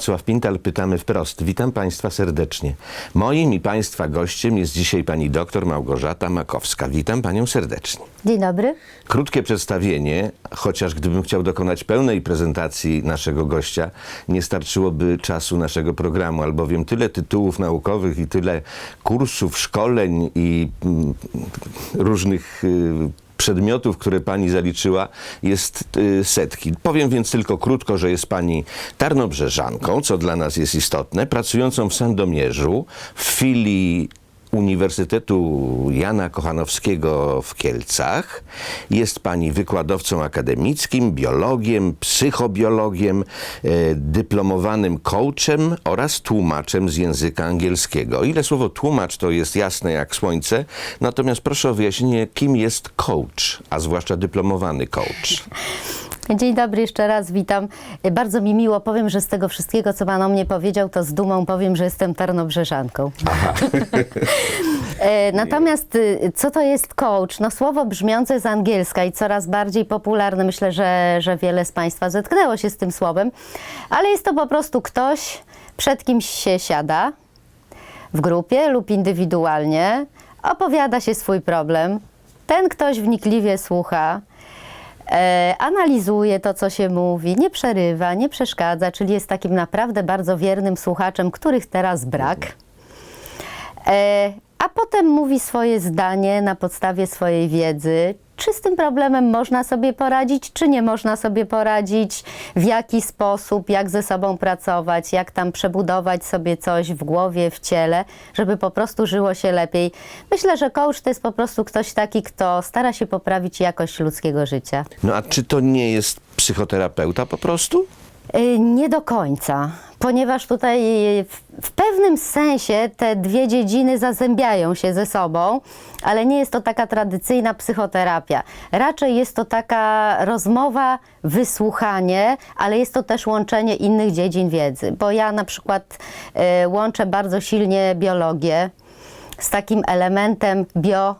Wacław Pintal, pytamy wprost. Witam Państwa serdecznie. Moim i Państwa gościem jest dzisiaj pani doktor Małgorzata Makowska. Witam Panią serdecznie. Dzień dobry. Krótkie przedstawienie, chociaż gdybym chciał dokonać pełnej prezentacji naszego gościa, nie starczyłoby czasu naszego programu, albowiem tyle tytułów naukowych i tyle kursów, szkoleń i mm, różnych y, przedmiotów, które pani zaliczyła, jest y, setki. Powiem więc tylko krótko, że jest pani tarnobrzeżanką, co dla nas jest istotne, pracującą w Sandomierzu w filii Uniwersytetu Jana Kochanowskiego w Kielcach. Jest pani wykładowcą akademickim, biologiem, psychobiologiem, e, dyplomowanym coachem oraz tłumaczem z języka angielskiego. Ile słowo tłumacz to jest jasne jak słońce, natomiast proszę o wyjaśnienie, kim jest coach, a zwłaszcza dyplomowany coach. Dzień dobry, jeszcze raz witam. Bardzo mi miło, powiem, że z tego wszystkiego, co Pan o mnie powiedział, to z dumą powiem, że jestem tarnobrzeżanką. E, Natomiast y, co to jest coach? No słowo brzmiące z angielska i coraz bardziej popularne. Myślę, że, że wiele z Państwa zetknęło się z tym słowem, ale jest to po prostu ktoś, przed kimś się siada w grupie lub indywidualnie, opowiada się swój problem. Ten ktoś wnikliwie słucha, analizuje to, co się mówi, nie przerywa, nie przeszkadza, czyli jest takim naprawdę bardzo wiernym słuchaczem, których teraz brak. E, a potem mówi swoje zdanie na podstawie swojej wiedzy. Czy z tym problemem można sobie poradzić, czy nie można sobie poradzić, w jaki sposób, jak ze sobą pracować, jak tam przebudować sobie coś w głowie, w ciele, żeby po prostu żyło się lepiej. Myślę, że coach to jest po prostu ktoś taki, kto stara się poprawić jakość ludzkiego życia. No a czy to nie jest psychoterapeuta po prostu? Y, Nie do końca, ponieważ tutaj w, pewnym sensie te dwie dziedziny zazębiają się ze sobą, ale nie jest to taka tradycyjna psychoterapia. Raczej jest to taka rozmowa, wysłuchanie, ale jest to też łączenie innych dziedzin wiedzy, bo ja na przykład y, łączę bardzo silnie biologię z takim elementem bio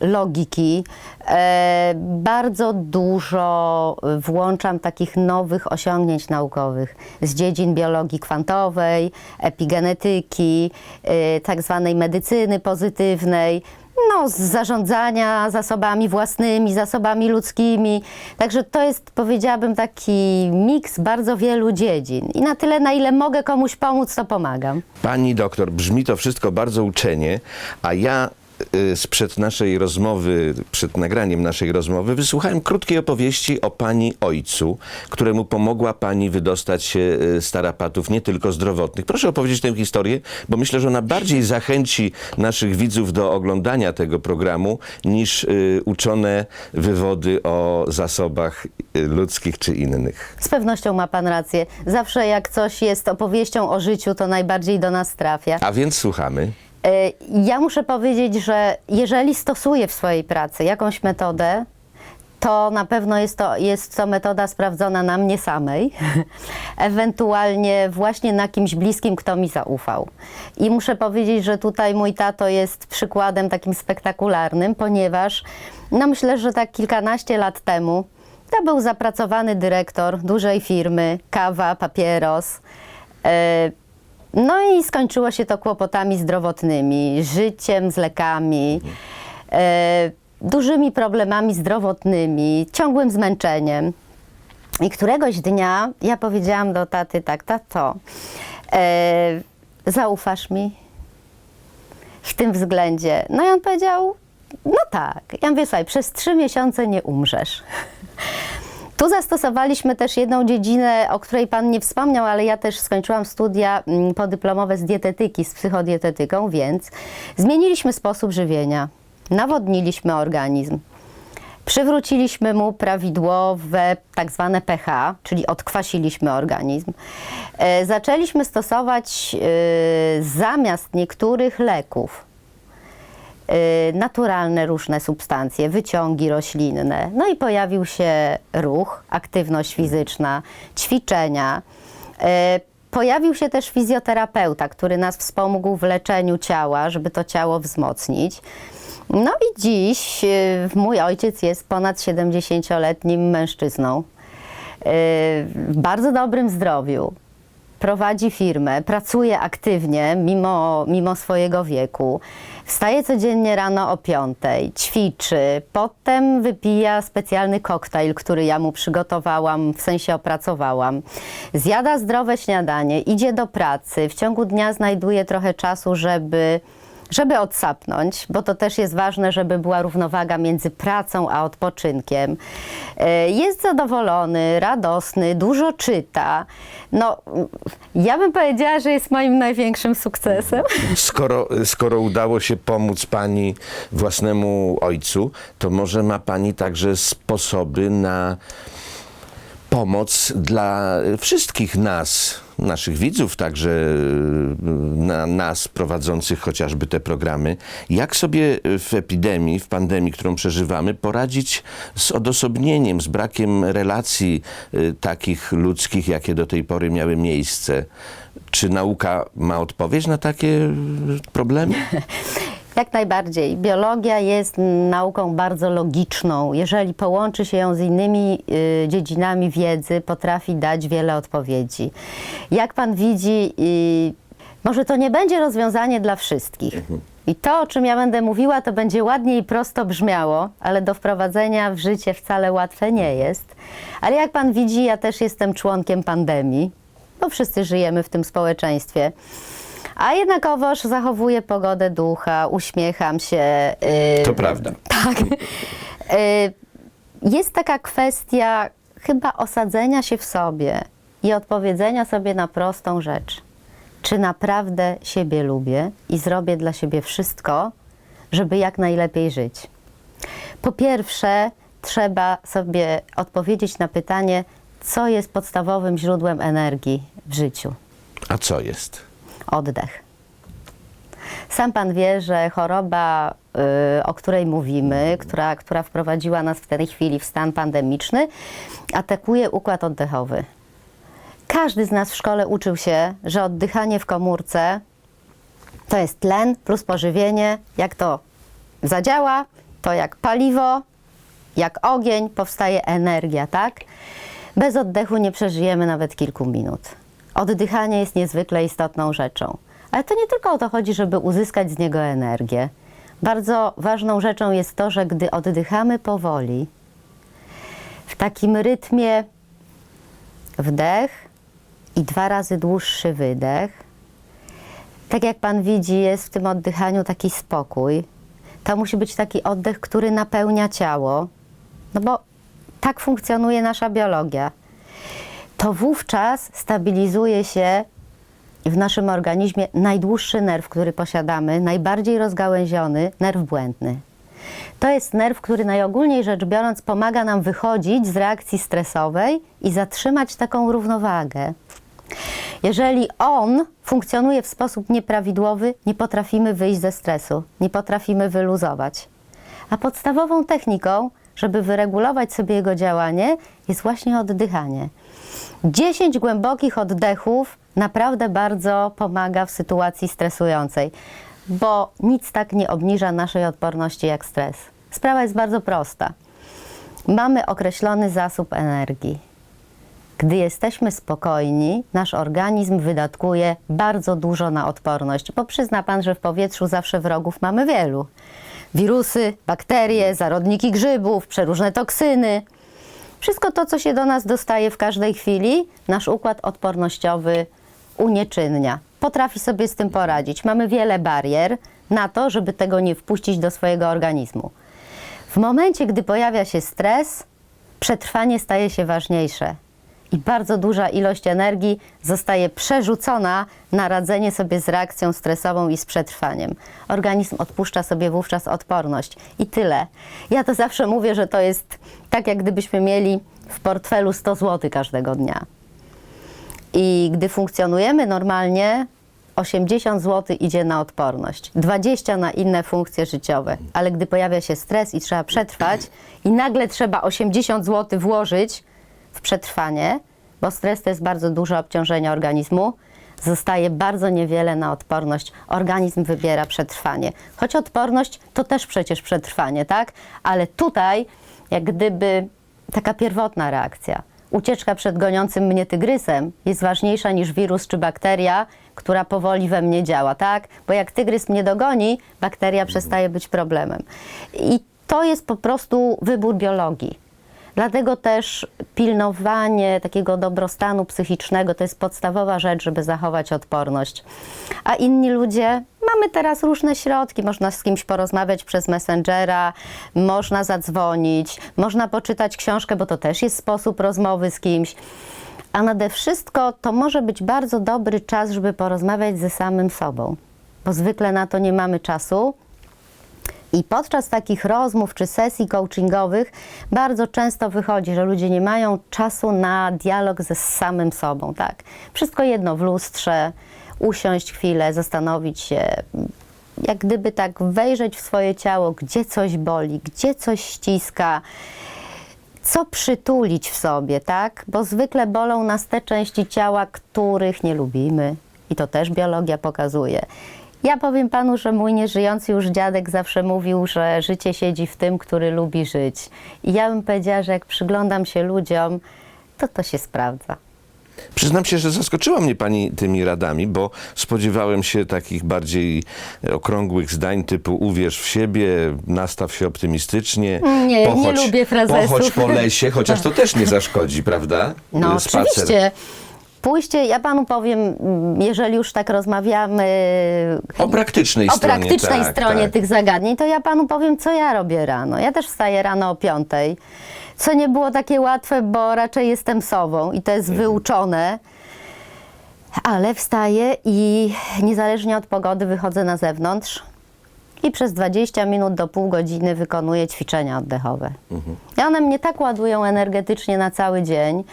logiki. E, bardzo dużo włączam takich nowych osiągnięć naukowych z dziedzin biologii kwantowej, epigenetyki, e, tak zwanej medycyny pozytywnej. No, z zarządzania zasobami własnymi, zasobami ludzkimi. Także to jest, powiedziałabym, taki miks bardzo wielu dziedzin. I na tyle, na ile mogę komuś pomóc, to pomagam. Pani doktor, brzmi to wszystko bardzo uczenie, a ja sprzed naszej rozmowy, przed nagraniem naszej rozmowy, wysłuchałem krótkiej opowieści o pani ojcu, któremu pomogła pani wydostać się y, z tarapatów nie tylko zdrowotnych. Proszę opowiedzieć tę historię, bo myślę, że ona bardziej zachęci naszych widzów do oglądania tego programu niż y, uczone wywody o zasobach y, ludzkich czy innych. Z pewnością ma Pan rację. Zawsze jak coś jest opowieścią o życiu, to najbardziej do nas trafia. A więc słuchamy. E, Ja muszę powiedzieć, że jeżeli stosuję w swojej pracy jakąś metodę, to na pewno jest to, jest to metoda sprawdzona na mnie samej, ewentualnie właśnie na kimś bliskim, kto mi zaufał. I muszę powiedzieć, że tutaj mój tato jest przykładem takim spektakularnym, ponieważ no myślę, że tak kilkanaście lat temu to był zapracowany dyrektor dużej firmy, kawa, papieros. E, no i skończyło się to kłopotami zdrowotnymi, życiem z lekami, e, dużymi problemami zdrowotnymi, ciągłym zmęczeniem. I któregoś dnia ja powiedziałam do taty tak, tato, e, zaufasz mi w tym względzie? No i on powiedział, no tak. Ja mówię, słuchaj, przez trzy miesiące nie umrzesz. Tu zastosowaliśmy też jedną dziedzinę, o której Pan nie wspomniał, ale ja też skończyłam studia mm, podyplomowe z dietetyki, z psychodietetyką, więc zmieniliśmy sposób żywienia, nawodniliśmy organizm, przywróciliśmy mu prawidłowe tak zwane pH, czyli odkwasiliśmy organizm. E, zaczęliśmy stosować e, zamiast niektórych leków naturalne różne substancje, wyciągi roślinne. No i pojawił się ruch, aktywność fizyczna, ćwiczenia. Y, Pojawił się też fizjoterapeuta, który nas wspomógł w leczeniu ciała, żeby to ciało wzmocnić. No i dziś y, mój ojciec jest ponad 70-letnim mężczyzną y, w bardzo dobrym zdrowiu prowadzi firmę, pracuje aktywnie mimo, mimo swojego wieku, wstaje codziennie rano o piątej, ćwiczy, potem wypija specjalny koktajl, który ja mu przygotowałam, w sensie opracowałam, zjada zdrowe śniadanie, idzie do pracy, w ciągu dnia znajduje trochę czasu, żeby żeby odsapnąć, bo to też jest ważne, żeby była równowaga między pracą a odpoczynkiem. E, Jest zadowolony, radosny, dużo czyta. No, ja bym powiedziała, że jest moim największym sukcesem. Skoro, skoro udało się pomóc pani własnemu ojcu, to może ma pani także sposoby na pomoc dla wszystkich nas, naszych widzów, także y, na nas prowadzących chociażby te programy. Jak sobie w epidemii, w pandemii, którą przeżywamy, poradzić z odosobnieniem, z brakiem relacji y, takich ludzkich, jakie do tej pory miały miejsce? Czy nauka ma odpowiedź na takie y, problemy? Jak najbardziej. Biologia jest nauką bardzo logiczną. Jeżeli połączy się ją z innymi y, dziedzinami wiedzy, potrafi dać wiele odpowiedzi. Jak pan widzi, y, może to nie będzie rozwiązanie dla wszystkich. I to, o czym ja będę mówiła, to będzie ładnie i prosto brzmiało, ale do wprowadzenia w życie wcale łatwe nie jest. Ale jak pan widzi, ja też jestem członkiem pandemii, bo wszyscy żyjemy w tym społeczeństwie. A jednakowoż zachowuję pogodę ducha, uśmiecham się. yy, To prawda. tak. Y, Jest taka kwestia chyba osadzenia się w sobie i odpowiedzenia sobie na prostą rzecz. Czy naprawdę siebie lubię i zrobię dla siebie wszystko, żeby jak najlepiej żyć? Po pierwsze, trzeba sobie odpowiedzieć na pytanie, co jest podstawowym źródłem energii w życiu A co jest? Oddech. Sam Pan wie, że choroba, y, o której mówimy, która, która wprowadziła nas w tej chwili w stan pandemiczny, atakuje układ oddechowy. Każdy z nas w szkole uczył się, że oddychanie w komórce to jest tlen plus pożywienie. Jak to zadziała, to jak paliwo, jak ogień powstaje energia, tak? Bez oddechu nie przeżyjemy nawet kilku minut. Oddychanie jest niezwykle istotną rzeczą. Ale to nie tylko o to chodzi, żeby uzyskać z niego energię. Bardzo ważną rzeczą jest to, że gdy oddychamy powoli, w takim rytmie wdech i dwa razy dłuższy wydech, tak jak Pan widzi, jest w tym oddychaniu taki spokój. To musi być taki oddech, który napełnia ciało, no bo tak funkcjonuje nasza biologia. To wówczas stabilizuje się w naszym organizmie najdłuższy nerw, który posiadamy, najbardziej rozgałęziony, nerw błędny. To jest nerw, który najogólniej rzecz biorąc pomaga nam wychodzić z reakcji stresowej i zatrzymać taką równowagę. Jeżeli on funkcjonuje w sposób nieprawidłowy, nie potrafimy wyjść ze stresu, nie potrafimy wyluzować. A podstawową techniką, żeby wyregulować sobie jego działanie, jest właśnie oddychanie. 10 głębokich oddechów naprawdę bardzo pomaga w sytuacji stresującej, bo nic tak nie obniża naszej odporności jak stres. Sprawa jest bardzo prosta. Mamy określony zasób energii. Gdy jesteśmy spokojni, nasz organizm wydatkuje bardzo dużo na odporność, bo przyzna Pan, że w powietrzu zawsze wrogów mamy wielu. Wirusy, bakterie, zarodniki grzybów, przeróżne toksyny. Wszystko to, co się do nas dostaje w każdej chwili, nasz układ odpornościowy unieczynnia. Potrafi sobie z tym poradzić. Mamy wiele barier na to, żeby tego nie wpuścić do swojego organizmu. W momencie, gdy pojawia się stres, przetrwanie staje się ważniejsze i bardzo duża ilość energii zostaje przerzucona na radzenie sobie z reakcją stresową i z przetrwaniem. Organizm odpuszcza sobie wówczas odporność i tyle. Ja to zawsze mówię, że to jest tak, jak gdybyśmy mieli w portfelu 100 zł każdego dnia. I gdy funkcjonujemy normalnie, 80 zł idzie na odporność, 20 na inne funkcje życiowe. Ale gdy pojawia się stres i trzeba przetrwać, i nagle trzeba 80 zł włożyć w przetrwanie, bo stres to jest bardzo duże obciążenie organizmu, zostaje bardzo niewiele na odporność. Organizm wybiera przetrwanie. Choć odporność to też przecież przetrwanie, tak? Ale tutaj, jak gdyby taka pierwotna reakcja. ucieczka przed goniącym mnie tygrysem jest ważniejsza niż wirus czy bakteria, która powoli we mnie działa, tak? Bo jak tygrys mnie dogoni, bakteria przestaje być problemem. I to jest po prostu wybór biologii. Dlatego też pilnowanie takiego dobrostanu psychicznego to jest podstawowa rzecz, żeby zachować odporność. A inni ludzie, mamy teraz różne środki, można z kimś porozmawiać przez Messengera, można zadzwonić, można poczytać książkę, bo to też jest sposób rozmowy z kimś. A nade wszystko to może być bardzo dobry czas, żeby porozmawiać ze samym sobą, bo zwykle na to nie mamy czasu. I podczas takich rozmów czy sesji coachingowych bardzo często wychodzi, że ludzie nie mają czasu na dialog ze samym sobą, tak? Wszystko jedno w lustrze, usiąść chwilę, zastanowić się, jak gdyby tak wejrzeć w swoje ciało, gdzie coś boli, gdzie coś ściska, co przytulić w sobie, tak? Bo zwykle bolą nas te części ciała, których nie lubimy. I to też biologia pokazuje. Ja powiem panu, że mój nieżyjący już dziadek zawsze mówił, że życie siedzi w tym, który lubi żyć. I ja bym powiedziała, że jak przyglądam się ludziom, to to się sprawdza. Przyznam się, że zaskoczyła mnie pani tymi radami, bo spodziewałem się takich bardziej okrągłych zdań typu uwierz w siebie, nastaw się optymistycznie. Nie, nie lubię frazesów. Pochodź po lesie, chociaż to też nie zaszkodzi, prawda? No Spacer. oczywiście. Pójście, ja panu powiem, jeżeli już tak rozmawiamy O praktycznej o stronie. praktycznej tak, stronie tak. tych zagadnień, to ja panu powiem, co ja robię rano. Ja też wstaję rano o piątej, co nie było takie łatwe, bo raczej jestem sobą i to jest Mhm. wyuczone. Ale wstaję i niezależnie od pogody wychodzę na zewnątrz i przez 20 minut do pół godziny wykonuję ćwiczenia oddechowe. I one mnie tak ładują energetycznie na cały dzień.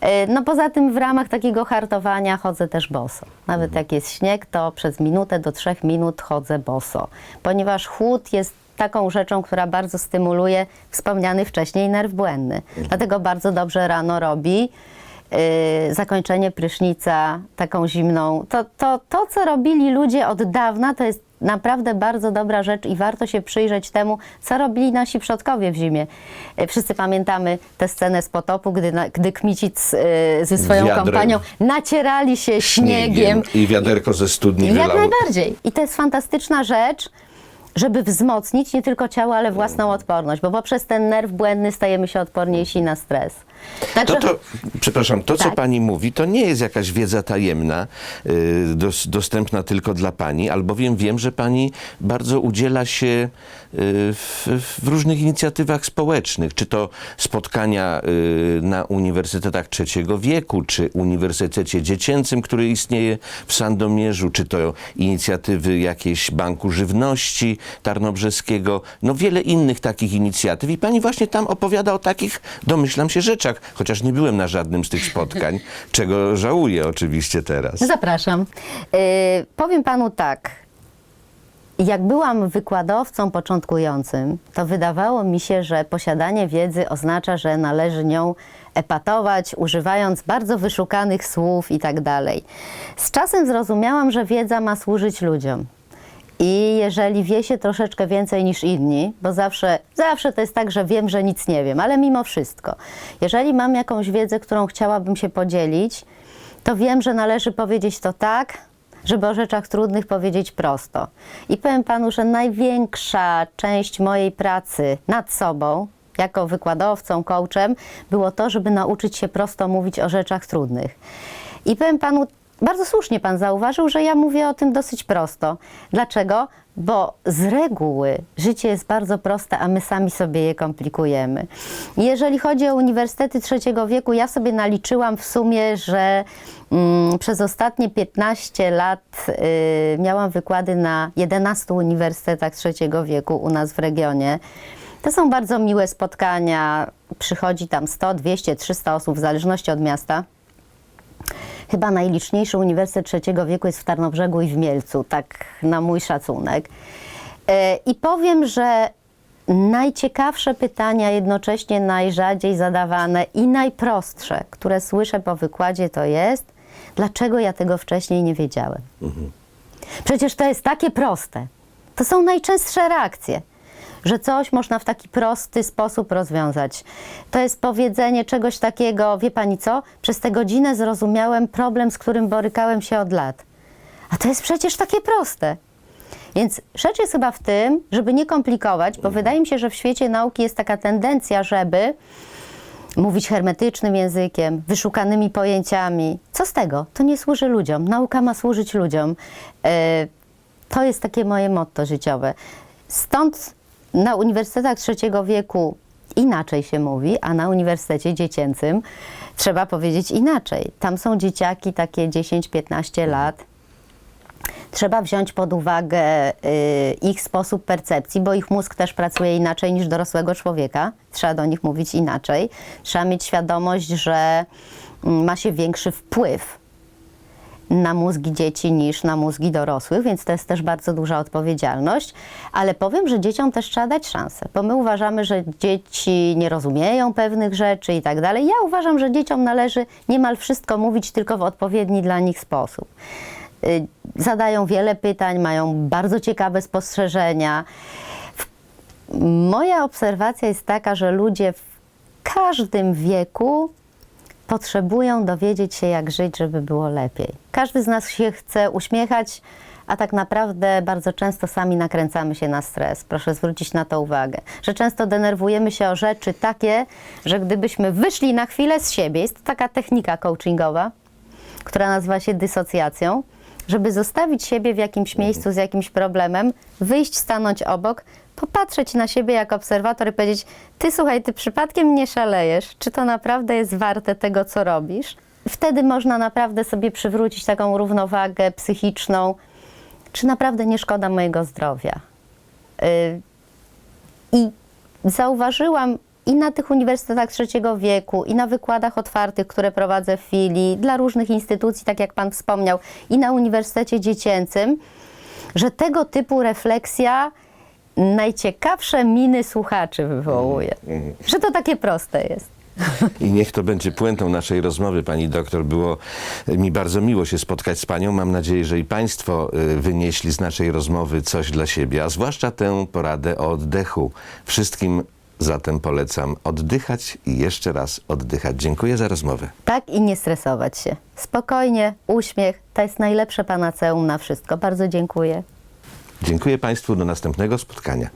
E, No poza tym w ramach takiego hartowania chodzę też boso. Nawet jak jest śnieg, to przez minutę do trzech minut chodzę boso, ponieważ chłód jest taką rzeczą, która bardzo stymuluje wspomniany wcześniej nerw błędny. Dlatego bardzo dobrze rano robi y, zakończenie prysznica taką zimną. To, to, to, co robili ludzie od dawna, to jest naprawdę bardzo dobra rzecz i warto się przyjrzeć temu, co robili nasi przodkowie w zimie. Y, Wszyscy pamiętamy tę scenę z potopu, gdy, na, gdy Kmicic y, ze swoją Wiadrem. kompanią nacierali się śniegiem. I wiaderko ze studni Jak wylało. najbardziej. I to jest fantastyczna rzecz, żeby wzmocnić nie tylko ciało, ale własną odporność, bo poprzez ten nerw błędny stajemy się odporniejsi na stres. Także To, to, przepraszam, to co Tak. pani mówi, to nie jest jakaś wiedza tajemna, y, dos, dostępna tylko dla pani, albowiem wiem, że pani bardzo udziela się y, w, w różnych inicjatywach społecznych, czy to spotkania y, na Uniwersytetach Trzeciego Wieku, czy Uniwersytecie Dziecięcym, który istnieje w Sandomierzu, czy to inicjatywy jakieś Banku Żywności Tarnobrzeskiego, no wiele innych takich inicjatyw i pani właśnie tam opowiada o takich, domyślam się, rzeczach, chociaż nie byłem na żadnym z tych spotkań, czego żałuję oczywiście teraz. Zapraszam. Yy, powiem panu tak. Jak byłam wykładowcą początkującym, to wydawało mi się, że posiadanie wiedzy oznacza, że należy nią epatować, używając bardzo wyszukanych słów i tak dalej. Z czasem zrozumiałam, że wiedza ma służyć ludziom. I jeżeli wie się troszeczkę więcej niż inni, bo zawsze, zawsze to jest tak, że wiem, że nic nie wiem, ale mimo wszystko, jeżeli mam jakąś wiedzę, którą chciałabym się podzielić, to wiem, że należy powiedzieć to tak, żeby o rzeczach trudnych powiedzieć prosto. I powiem panu, że największa część mojej pracy nad sobą, jako wykładowcą, coachem, było to, żeby nauczyć się prosto mówić o rzeczach trudnych. I powiem panu, bardzo słusznie pan zauważył, że ja mówię o tym dosyć prosto. Dlaczego? Bo z reguły życie jest bardzo proste, a my sami sobie je komplikujemy. Jeżeli chodzi o uniwersytety trzeciego wieku, ja sobie naliczyłam w sumie, że mm, przez ostatnie 15 lat y, miałam wykłady na 11 uniwersytetach trzeciego wieku u nas w regionie. To są bardzo miłe spotkania. Przychodzi tam 100, 200, 300 osób w zależności od miasta. Chyba najliczniejszy uniwersytet trzeciego wieku jest w Tarnobrzegu i w Mielcu, tak na mój szacunek. E, I powiem, że najciekawsze pytania, jednocześnie najrzadziej zadawane i najprostsze, które słyszę po wykładzie, to jest, dlaczego ja tego wcześniej nie wiedziałem. Przecież to jest takie proste. To są najczęstsze reakcje. Że coś można w taki prosty sposób rozwiązać. To jest powiedzenie czegoś takiego, wie pani co, przez tę godzinę zrozumiałem problem, z którym borykałem się od lat. A to jest przecież takie proste. Więc rzecz jest chyba w tym, żeby nie komplikować, bo wydaje mi się, że w świecie nauki jest taka tendencja, żeby mówić hermetycznym językiem, wyszukanymi pojęciami. Co z tego? To nie służy ludziom. Nauka ma służyć ludziom. E, To jest takie moje motto życiowe. Stąd na uniwersytetach trzeciego wieku inaczej się mówi, a na uniwersytecie dziecięcym trzeba powiedzieć inaczej. Tam są dzieciaki takie 10-15 lat. Trzeba wziąć pod uwagę y, ich sposób percepcji, bo ich mózg też pracuje inaczej niż dorosłego człowieka. Trzeba do nich mówić inaczej. Trzeba mieć świadomość, że mm, ma się większy wpływ na mózgi dzieci niż na mózgi dorosłych, więc to jest też bardzo duża odpowiedzialność. Ale powiem, że dzieciom też trzeba dać szansę, bo my uważamy, że dzieci nie rozumieją pewnych rzeczy i tak dalej. Ja uważam, że dzieciom należy niemal wszystko mówić tylko w odpowiedni dla nich sposób. Y, Zadają wiele pytań, mają bardzo ciekawe spostrzeżenia. Moja obserwacja jest taka, że ludzie w każdym wieku potrzebują dowiedzieć się, jak żyć, żeby było lepiej. Każdy z nas się chce uśmiechać, a tak naprawdę bardzo często sami nakręcamy się na stres. Proszę zwrócić na to uwagę, że często denerwujemy się o rzeczy takie, że gdybyśmy wyszli na chwilę z siebie, jest to taka technika coachingowa, która nazywa się dysocjacją, żeby zostawić siebie w jakimś miejscu z jakimś problemem, wyjść, stanąć obok, popatrzeć na siebie jak obserwator i powiedzieć: Ty słuchaj, ty przypadkiem nie szalejesz, czy to naprawdę jest warte tego, co robisz? Wtedy można naprawdę sobie przywrócić taką równowagę psychiczną, czy naprawdę nie szkoda mojego zdrowia. Y, I zauważyłam i na tych uniwersytetach trzeciego wieku, i na wykładach otwartych, które prowadzę w filii, dla różnych instytucji, tak jak Pan wspomniał, i na Uniwersytecie Dziecięcym, że tego typu refleksja najciekawsze miny słuchaczy wywołuje. Że to takie proste jest. I niech to będzie puentą naszej rozmowy, pani doktor. Było mi bardzo miło się spotkać z panią. Mam nadzieję, że i państwo y, wynieśli z naszej rozmowy coś dla siebie, a zwłaszcza tę poradę o oddechu. Wszystkim zatem polecam oddychać i jeszcze raz oddychać. Dziękuję za rozmowę. Tak i nie stresować się. Spokojnie, uśmiech, to jest najlepsze panaceum na wszystko. Bardzo dziękuję. Dziękuję państwu. Do następnego spotkania.